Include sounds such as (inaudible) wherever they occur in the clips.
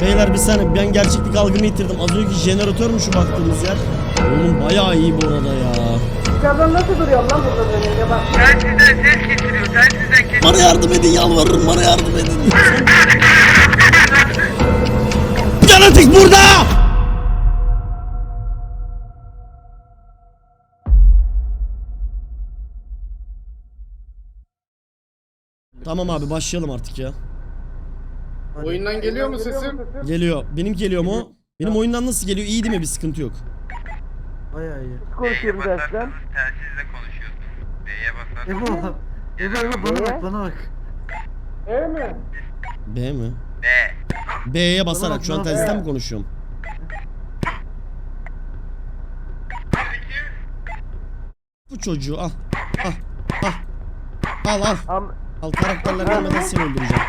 Beyler bir saniye ben gerçeklik algımı yitirdim. Az önceki jeneratör mü şu baktığımız yer? Oğlum bayağı iyi bu arada ya. Dışarıdan nasıl duruyorum lan burada böyle ya bak. Telsizden ses getiriyor. Telsizden getiriyor. Bana yardım edin yalvarırım bana yardım edin. (laughs) Yaratık burada! Tamam abi başlayalım artık ya. Oyundan geliyor mu sesim? Geliyor. Benim geliyor mu? Benim oyundan nasıl geliyor? İyi değil mi? Bir sıkıntı yok. Bayağı iyi. Konuşuyorum dersten? telsizle konuşuyorsun. B'ye basarsanız. Ebo. Ebo Ebo bana bak bana bak. E mi? B mi? B. B'ye basarak. Şu an telsizden mi konuşuyorum? Bu çocuğu al. Al. Al. Al al. Al karakterler gelmeden seni öldüreceğim.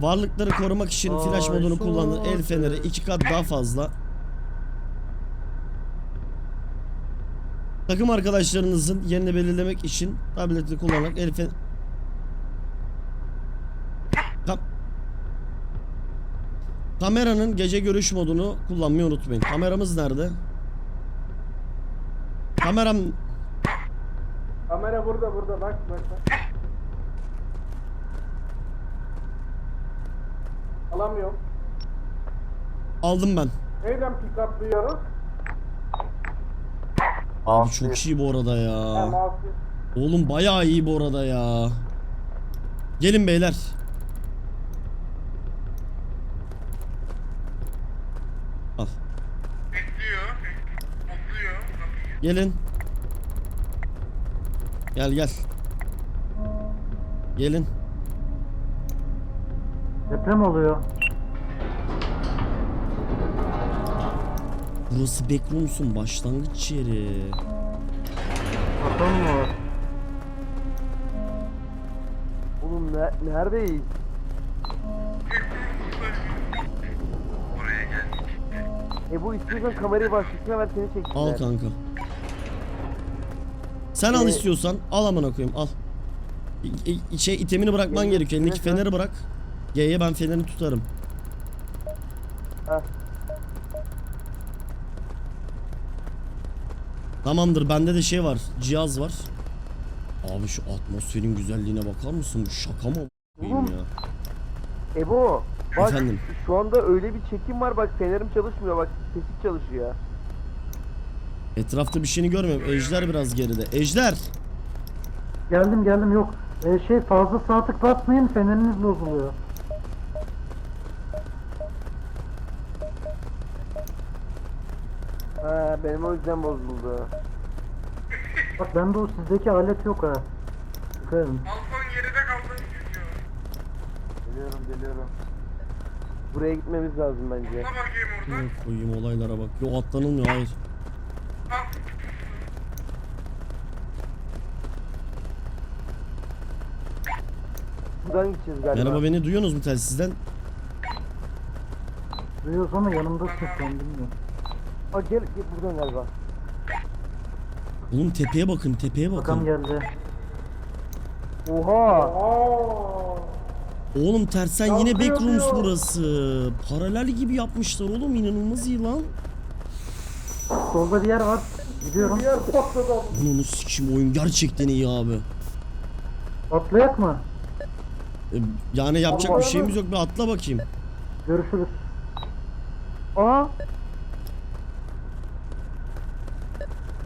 Varlıkları korumak için flash modunu kullanın. El feneri iki kat daha fazla. Takım arkadaşlarınızın yerini belirlemek için tableti kullanarak el fen... Kam- Kameranın gece görüş modunu kullanmayı unutmayın. Kameramız nerede? Kameram Kamera burada burada bak bak bak. Alamıyorum. aldım ben. Neyden pick up'lıyoruz? Abi çok iyi bu arada ya. Oğlum bayağı iyi bu arada ya. Gelin beyler. Al. Bekliyor. Bekliyor. Gelin. Gel gel. Gelin. Deprem oluyor. Burası backrooms'un başlangıç yeri. Bakalım mı var? oğlum ne, neredeyiz? Geldik. E bu istiyorsan kamerayı başlatına ver seni çeksinler. Al kanka. Sen al Ee, istiyorsan. Al amına koyayım al. İ- i- şey itemini bırakman gerekiyor. Elindeki feneri bırak. G'ye ben fenerini tutarım. Heh. Tamamdır bende de şey var. Cihaz var. Abi şu atmosferin güzelliğine bakar mısın? Bu şaka mı? Oğlum. ya. Ebo bak Efendim? şu anda öyle bir çekim var bak fenerim çalışmıyor bak kesik çalışıyor. Etrafta bir şeyini görmüyorum. Ejder biraz geride. Ejder! Geldim geldim yok. Ee, şey fazla sağ tık basmayın feneriniz bozuluyor. Ha benim o yüzden bozuldu. Bak bende o sizdeki alet yok ha. Edin. Balkon geride kaldı. Gidiyor. Geliyorum geliyorum. Buraya gitmemiz lazım bence. Bakayım? Yok koyayım olaylara bak. Yok atlanılmıyor hayır. Al. Buradan gideceğiz galiba. Merhaba beni duyuyorsunuz mu telsizden? Duyuyoruz ama yanımdasın sen bilmiyorum. Aa gel, gel buradan galiba. Oğlum tepeye bakın tepeye Bakan bakın. geldi. Oha! Oğlum tersen yine Yankı backrooms yapıyor. burası. Paralel gibi yapmışlar oğlum inanılmaz iyi lan. Solda bir yer var. Gidiyorum. Bir yer patladı. Bunu sikim oyun gerçekten iyi abi. Atlayak mı? E, Yani yapacak bir şeyimiz yok bir atla bakayım. Görüşürüz. Aa!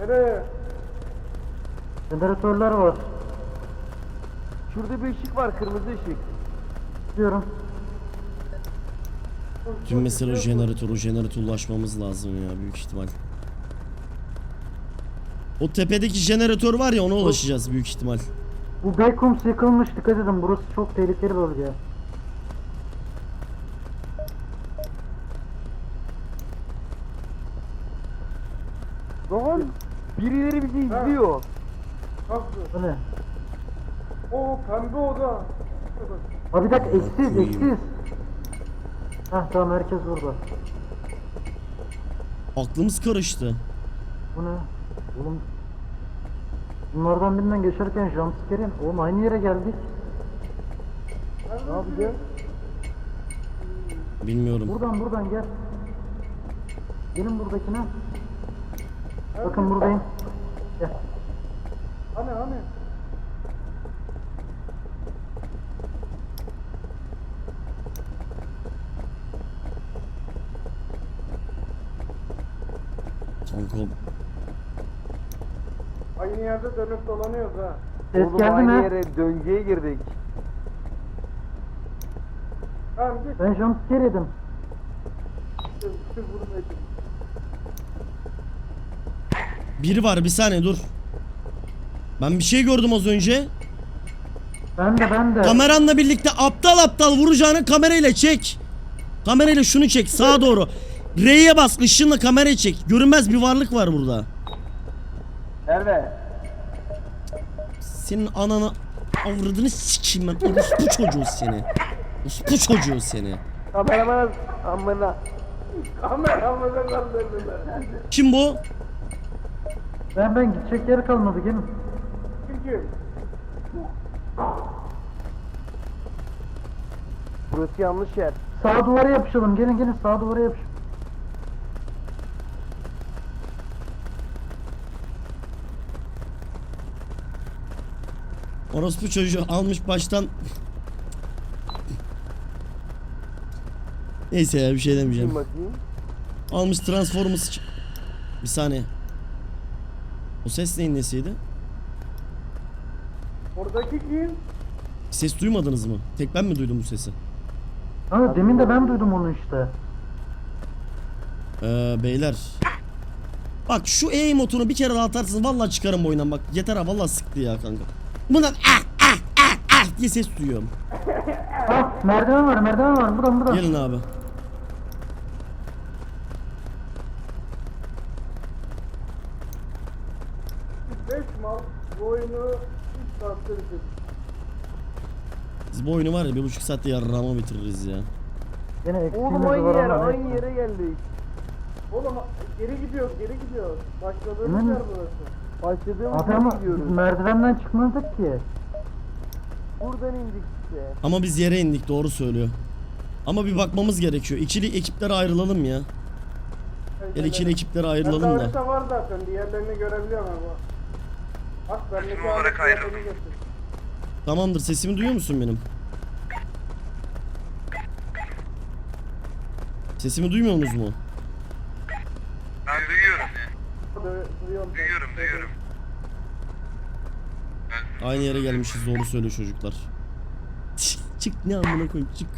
Nereye? Jeneratörler var. Şurada bir ışık var kırmızı ışık. Gidiyorum. Tüm mesele o jeneratör o ulaşmamız lazım ya büyük ihtimal. O tepedeki jeneratör var ya ona ulaşacağız büyük ihtimal. Bu backrooms yıkılmış dikkat edin burası çok tehlikeli bölge. Lan! Birileri bizi izliyor. Nasıl? Bu ne? Oo pembe oda. Bir dakika eksiz eksiz. Heh tamam herkes burada. Aklımız karıştı. Bu ne? Oğlum Bunlardan birinden geçerken jumpscare'in Oğlum aynı yere geldik. Ne yapacağız? Bilmiyorum. Buradan buradan gel. Gelin buradakine. Bakın buradayım. Gel. Hani hani? Kanka Aynı yerde dönüp dolanıyoruz ha. Ses Oğlum geldi aynı mi? yere döngüye girdik. Tamam git. Ben jumpscare yedim. Siz, siz bunu bekleyin. biri var bir saniye dur. Ben bir şey gördüm az önce. Ben de ben de. Kameranla birlikte aptal aptal vuracağını kamerayla çek. Kamerayla şunu çek sağa doğru. R'ye bas ışınla kamerayı çek. Görünmez bir varlık var burada. Nerede? Senin ananı avradını sikeyim ben. Orospu çocuğu seni. Orospu çocuğu seni. Kameraman amına. Kameramanı kaldırdılar. Kim bu? Ben ben gidecek yer kalmadı gelin. Kim? Burası yanlış yer. Sağ duvara yapışalım. Gelin gelin sağ duvara yapışalım. Orospu çocuğu almış baştan. Neyse ya bir şey demeyeceğim. Almış Transformers. Bir saniye. O ses neyin nesiydi? Oradaki kim? Ses duymadınız mı? Tek ben mi duydum bu sesi? Ha, demin de ben duydum onu işte. Ee, beyler. Bak şu E emotunu bir kere daha atarsın vallahi çıkarım bu oyundan bak. Yeter ha vallahi sıktı ya kanka. Bundan ah ah ah ah diye ses duyuyorum. Ah merdiven var merdiven var. Buradan buradan. Gelin abi. Beş mal bu oyunu 3 saatte bitirdik. Biz bu oyunu var ya bir buçuk saatte yarrağıma bitiririz ya. Yine eksiğimiz Oğlum aynı var yer, ama aynı neyse. yere geldik. Oğlum geri gidiyoruz geri gidiyoruz. Başladığımız Emin yer misin? burası. Başladığımız yere ama biz gidiyoruz. merdivenden çıkmadık ki. Buradan indik işte. Ama biz yere indik doğru söylüyor. Ama bir bakmamız gerekiyor. İkili ekiplere ayrılalım ya. Gel ikili ekiplere ayrılalım da. harita var zaten diğerlerini görebiliyorum ama. Bak bendeki Resim olarak ayrıldım. Tamamdır sesimi duyuyor musun benim? Sesimi duymuyorsunuz mu? Ben duyuyorum ya. Du- Duyuyorum. Duyuyorum duyuyorum. Aynı yere gelmişiz doğru söylüyor çocuklar. Çık, çık ne amına koyayım çık.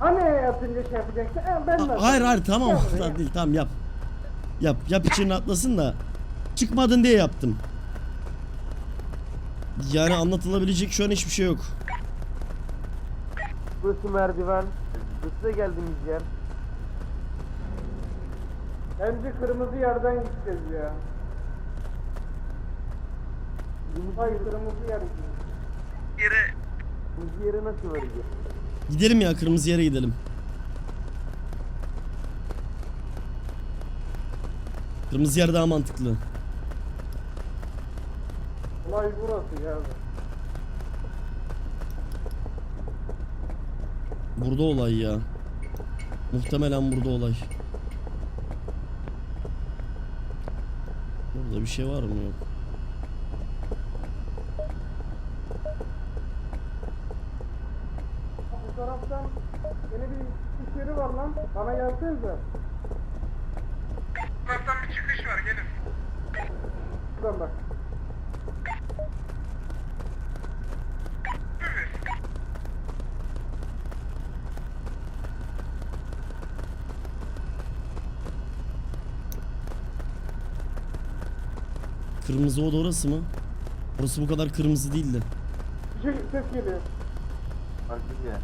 Hani atınca şey yapacaksın? He, ben Ha- hayır hayır tamam buraya. kadar değil tamam yap. Yap yap için atlasın da. Çıkmadın diye yaptım. Yani anlatılabilecek şu an hiçbir şey yok. Burası merdiven. Burası da geldiğimiz yer. Bence kırmızı yerden gideceğiz ya. Hayır kırmızı yer. Yere Biz yere nasıl varacağız? Gidelim ya kırmızı yere gidelim. Kırmızı yer daha mantıklı. Olay burası ya. Burada olay ya. Muhtemelen burada olay. Burada bir şey var mı yok? Bu taraftan yeni bir iş yeri var lan. Bana gelsenize. Burasından bir çıkış var gelin. Buradan bak. Kırmızı oda orası mı? Orası bu kadar kırmızı değildi. Bir şey ses geliyor. Baktık ya.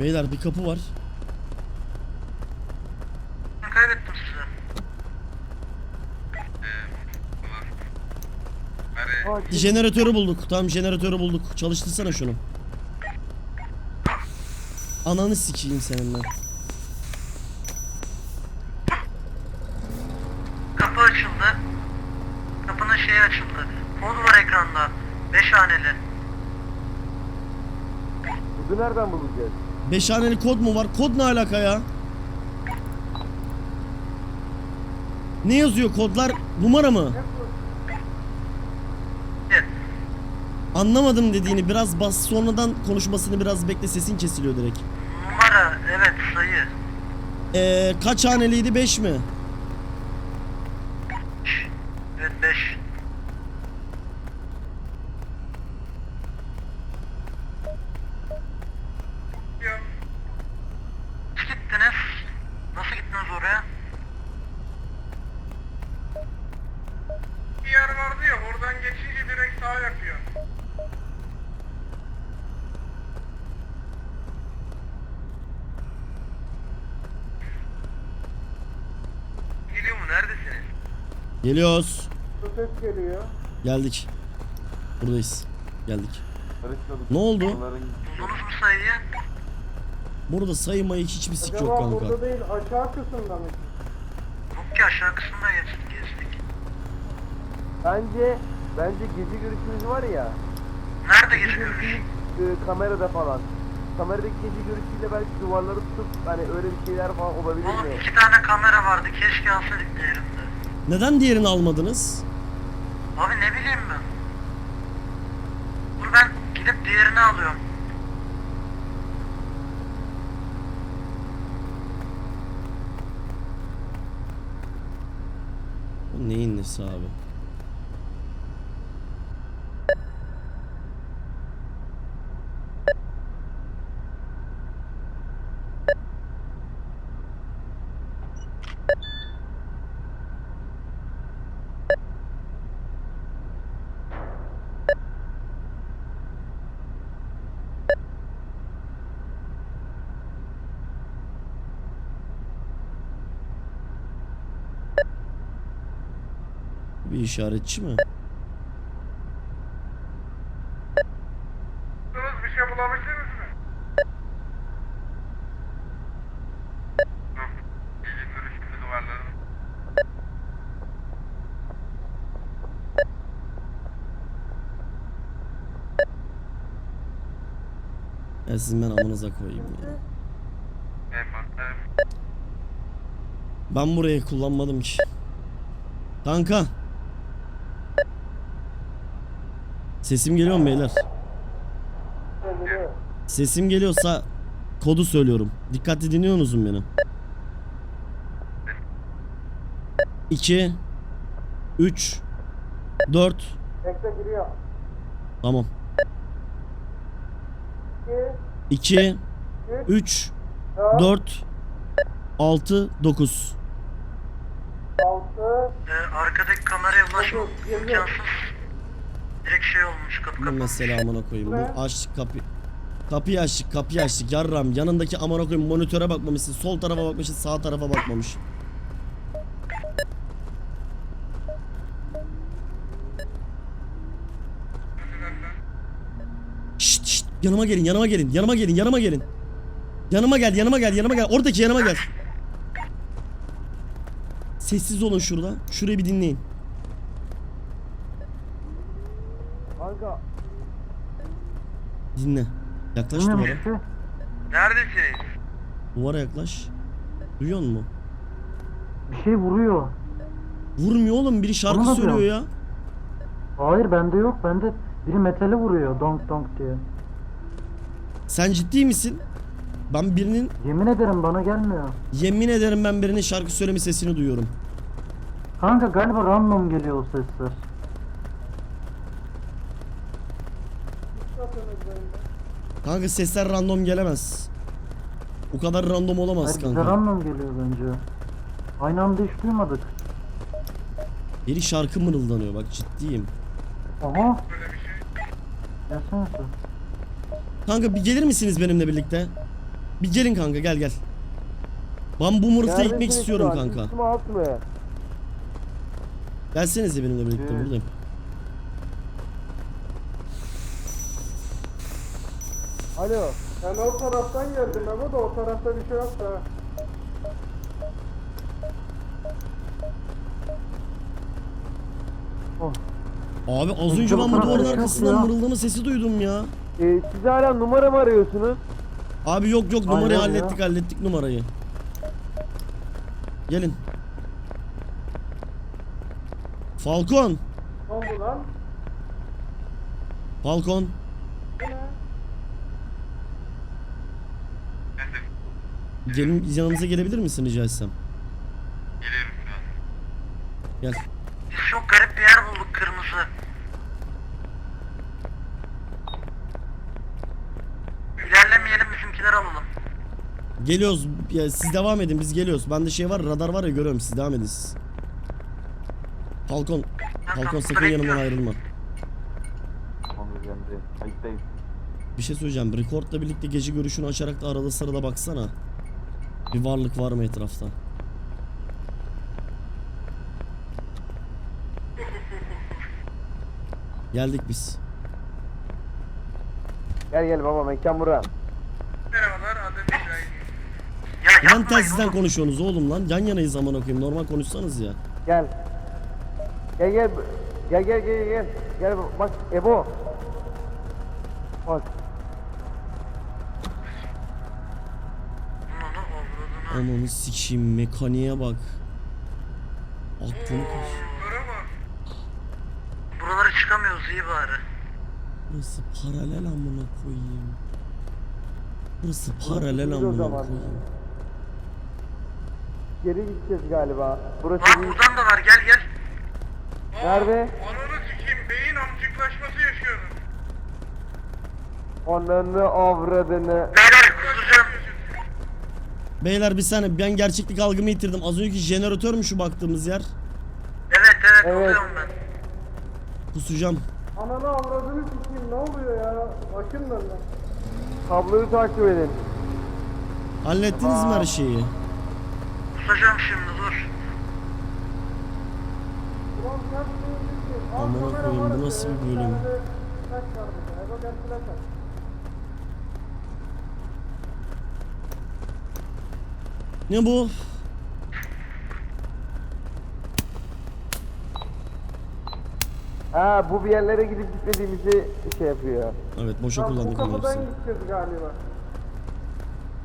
Beyler bir kapı var. Kaybettim sizi. Aa, kim- Jeneratörü bulduk. Tamam jeneratörü bulduk. Çalıştırsana şunu. Ananı sikeyim senin ben. Kapı açıldı. Kapının şeyi açıldı. Kod var ekranda. 5 haneli. Kodu nereden bulacağız? Beş haneli kod mu var? Kod ne alaka ya? Ne yazıyor kodlar? Numara mı? Evet. Anlamadım dediğini biraz bas sonradan konuşmasını biraz bekle sesin kesiliyor direkt. Numara evet sayı. Ee, kaç haneliydi 5 mi? Evet 5. Nasıl gittiniz? Nasıl gittiniz oraya? Bir yer vardı ya oradan geçince direkt sağ yapıyor. Geliyor mu? Neredesiniz? Geliyoruz. Ses geliyor. Geldik. Buradayız. Geldik. Ne oldu? Mu sayıyı? Burada saymayı hiçbir sik yok Acaba kanka. burada değil aşağı kısımda mı? Yok ki aşağı kısmına geçtik gezdik. Bence bence gece görüşümüz var ya. Nerede Gece gezi görüş? e, kamerada falan. Kameradaki gece görüşüyle belki duvarları tutup hani öyle bir şeyler falan olabilir Oğlum mi? iki tane kamera vardı. Keşke alsaydık diğerinde. Neden diğerini almadınız? Abi ne bileyim ben. Dur ben gidip diğerini alıyorum. Bu neyin nesi abi? İşaretçi mi? Bir şey bulabildiniz mi? Ya sizin ben amanıza koyayım ya. Ben burayı kullanmadım ki. Kanka. Sesim geliyor mu beyler? Sesim geliyorsa kodu söylüyorum. Dikkatli dinliyorsunuz mu beni? 2 3 4 Bekle giriyor. Tamam. 2, 2 3 4 6 9 6, Ee, arkadaki kameraya ulaşmak imkansız. Direkt şey olmuş kapı Bu kapanmış. mesela amına koyayım. Bu açtık kapı. Kapıyı açtık, kapıyı açtık. Yarram yanındaki amına koyayım monitöre bakmamışsın. Sol tarafa bakmışsın, sağ tarafa bakmamış. Şşt şşt yanıma gelin, yanıma gelin, yanıma gelin, yanıma gelin. Yanıma gel, yanıma gel, yanıma gel. Oradaki yanıma gel. Sessiz olun şurada. Şurayı bir dinleyin. Kanka Dinle. Yaklaş duvara. işte. Neredesiniz? Duvara yaklaş. Duyuyor musun? Bir şey vuruyor. Vurmuyor oğlum biri şarkı söylüyor ya. Hayır bende yok. Bende biri metali vuruyor. Donk donk diye. Sen ciddi misin? Ben birinin Yemin ederim bana gelmiyor. yemin ederim ben birinin şarkı söyleme sesini duyuyorum. Kanka galiba random geliyor o sesler. Kanka sesler random gelemez. O kadar random olamaz Hayır kanka. random geliyor bence. Aynı anda hiç duymadık. Biri şarkı mırıldanıyor bak ciddiyim. Aha. Gelsene sen. Kanka bir gelir misiniz benimle birlikte? Bir gelin kanka gel gel. Ben bu neredesiniz gitmek istiyorum an? kanka. Üst mü alt mı? Gelsenize benimle birlikte Evet. buradayım. Alo. Ben o taraftan geldim ama da o tarafta bir şey yok da. Oh. Abi az önce ben bu duvarın arkasından ya. mırıldama sesi duydum ya. Ee, siz hala numara mı arıyorsunuz? Abi yok yok numarayı Aynen ya. hallettik hallettik numarayı. Gelin. Falcon. Ne oldu lan? Falcon. Gelin yanımıza gelebilir misin rica etsem? Geliyorum an. Gel. Biz çok garip bir yer bulduk kırmızı. İlerlemeyelim bizimkiler alalım. Geliyoruz. Ya siz devam edin biz geliyoruz. Bende şey var radar var ya görüyorum siz devam edin siz. Falcon. Falcon sakın yanımdan ayrılma. Bir şey söyleyeceğim. Record'la birlikte gece görüşünü açarak da arada sırada baksana. Bir varlık var mı etrafta? Geldik biz. Gel gel baba mekan bura. Merhabalar adım İbrahim. Ya Yan telsizden konuşuyorsunuz oğlum lan. Yan yanayız amına koyayım. Normal konuşsanız ya. Gel. Gel gel. Gel gel gel gel. Gel bak Ebo. Bak. Ananı sikeyim mekaniğe bak. Aklım kaç. Buralara çıkamıyoruz iyi bari. Burası paralel amına koyayım. Burası paralel o amına zaman. koyayım. Geri gideceğiz galiba. Burası Lan değil. buradan da var gel gel. Nerede? Ananı sikeyim beyin amcıklaşması yaşıyorum. Ananı avradını. Beyler. Beyler bir saniye ben gerçeklik algımı yitirdim. Az önceki jeneratör mü şu baktığımız yer? Evet evet, Evet. oluyorum ben. Kusacağım. Ananı avradını sikeyim ne oluyor ya? Başım döndü. Kabloyu takip edin. Hallettiniz mi her şeyi? Kusacağım şimdi dur. Ulan Al Amına kamera koyayım, bu nasıl bir bir bölüm? tane Flash var burada. Ego gel flash at. Ne bu? Ha bu bir yerlere gidip gitmediğimizi şey yapıyor. Evet boşa Lan bu kullandık onu kapıdan hepsini. gideceğiz galiba.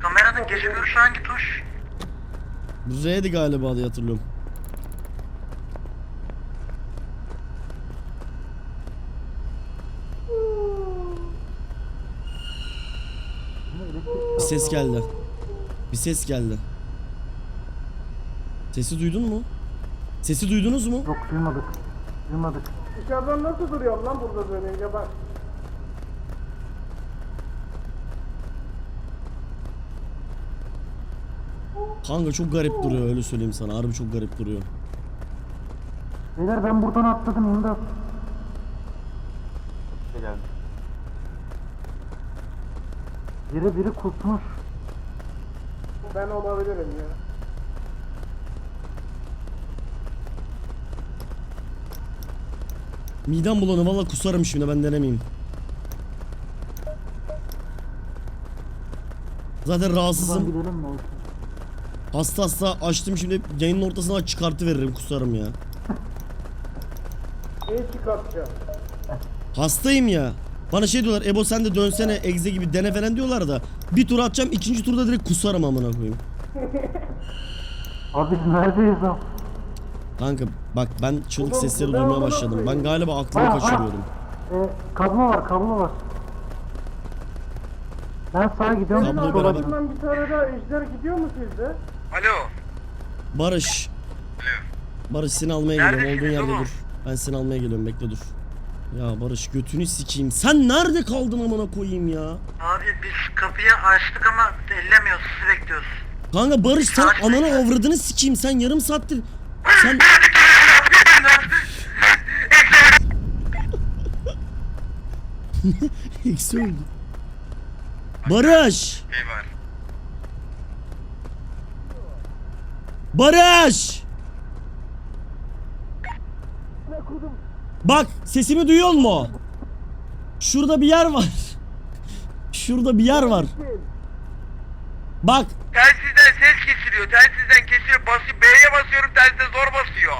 Kameranın gece görüşü hangi tuş? R'di galiba diye hatırlıyorum. Bir ses geldi. Bir ses geldi. Sesi duydun mu? Sesi duydunuz mu? Yok duymadık. Duymadık. Dışarıdan nasıl duruyorum lan burada dönünce bak. Kanka çok garip duruyor öyle söyleyeyim sana. Harbi çok garip duruyor. Beyler ben buradan atladım imdat. Biri biri kusmuş. Ben olabilirim ya. Midem bulanı valla kusarım şimdi ben denemeyeyim. Zaten rahatsızım. Hasta hasta açtım şimdi yayının ortasına çıkartı veririm kusarım ya. (laughs) Neyi çıkartacağım? Hastayım ya. Bana şey diyorlar Ebo sen de dönsene egze gibi dene falan diyorlar da bir tur atacağım ikinci turda direkt kusarım amına koyayım. (laughs) Abi neredeyiz lan? Kanka bak ben çığlık Oğlum, sesleri ben duymaya başladım. Ben galiba aklımı Ha, ha. kaçırıyorum. Ee, kablo var kablo var. Ben sağa gidiyorum. Kabloyu sola beraber- gidiyorum. Bir tane daha ejder gidiyor mu sizde? Alo. Barış. Alo. Barış seni almaya geliyorum Neredesiniz olduğun yerde oğlum? dur. Ben seni almaya geliyorum bekle dur. Ya Barış götünü sikeyim. Sen nerede kaldın amına koyayım ya? Abi biz kapıyı açtık ama ellemiyoruz sizi bekliyoruz. Kanka Barış sen ananı avradını sikeyim. Sen yarım saattir sen (laughs) eksi öldü. Barış! Var. Barış! Bak sesimi duyuyor mu? Şurada bir yer var. (laughs) Şurada bir yer var. Bak Telsizden ses kesiliyor. Telsizden kesiyor. Basıyor. B'ye basıyorum telsizde zor basıyor.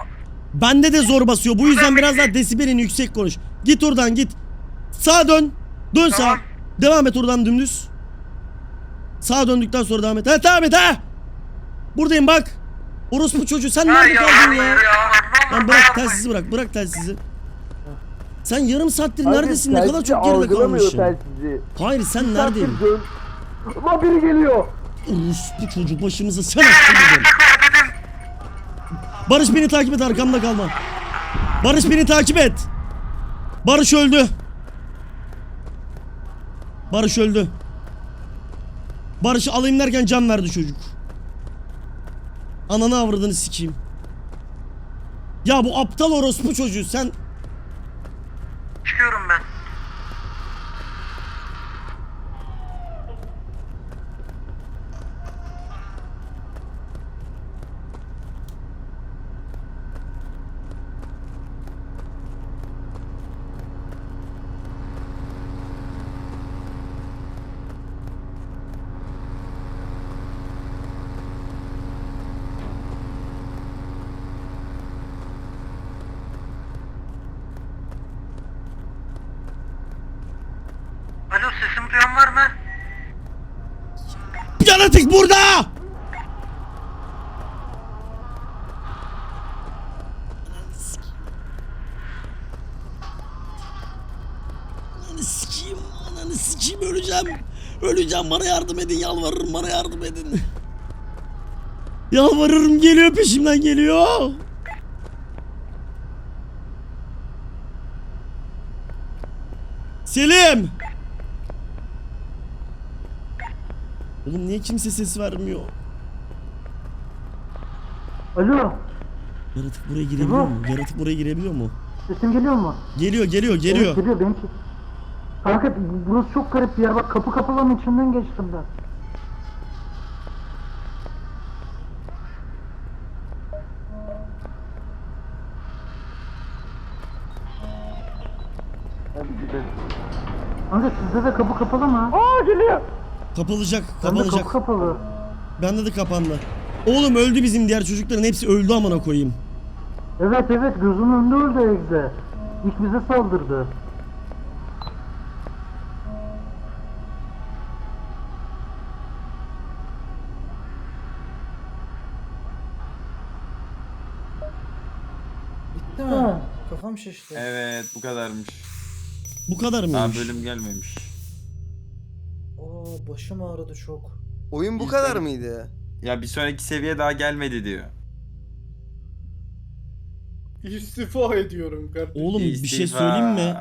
bende de zor basıyor. Bu yüzden biraz daha desibelin yüksek konuş. Git oradan git. Sağa dön. Dön sağa. Tamam. Devam et oradan dümdüz. Sağa döndükten sonra devam et. Ha devam et ha. Buradayım bak. Orospu çocuğu sen nerede kaldın ya? ya. Lan bırak telsizi bırak. Bırak telsizi. Sen yarım saattir neredesin? Ne kadar çok geride kalmışsın. telsizi. Hayır sen neredeydin? Lan biri geliyor. Orospu çocuğu başımıza sen açtın Barış beni takip et arkamda kalma. Barış beni takip et. Barış öldü. Barış öldü. Barış'ı alayım derken can verdi çocuk. Ananı avradını sikeyim. Ya bu aptal orospu çocuğu sen Çıkıyorum ben. Alo sesimi duyan var mı? yaratık burada. Ananı sikeyim, ananı sikeyim öleceğim. Öleceğim bana yardım edin yalvarırım bana yardım edin. Yalvarırım geliyor peşimden geliyor. Selim. Oğlum niye kimse ses vermiyor? Alo. Yaratık buraya girebiliyor mu? Yaratık buraya girebiliyor mu? Sesim geliyor mu? Geliyor geliyor geliyor. Evet, geliyor benimki. Kanka burası çok garip bir yer. Bak kapı kapalanın içinden geçtim ben. Hadi gidelim. Kanka sizde de kapı kapalı mı? Aa geliyor. Kapalacak Bende kapanacak. kapı kapalı. Bende de kapandı. Oğlum öldü bizim diğer çocukların hepsi öldü amına koyayım. Evet evet gözümün önünde öldü Egze. İlk bize saldırdı. Bitti mi? Kafam şişti. Evet bu kadarmış. Bu kadar Daha mıymış? bölüm gelmemiş. Oo başım ağrıdı çok. Oyun bu İyi kadar mıydı? Ya bir sonraki seviye daha gelmedi diyor. İstifa ediyorum kardeşim. Oğlum bir şey İstifa. söyleyeyim mi?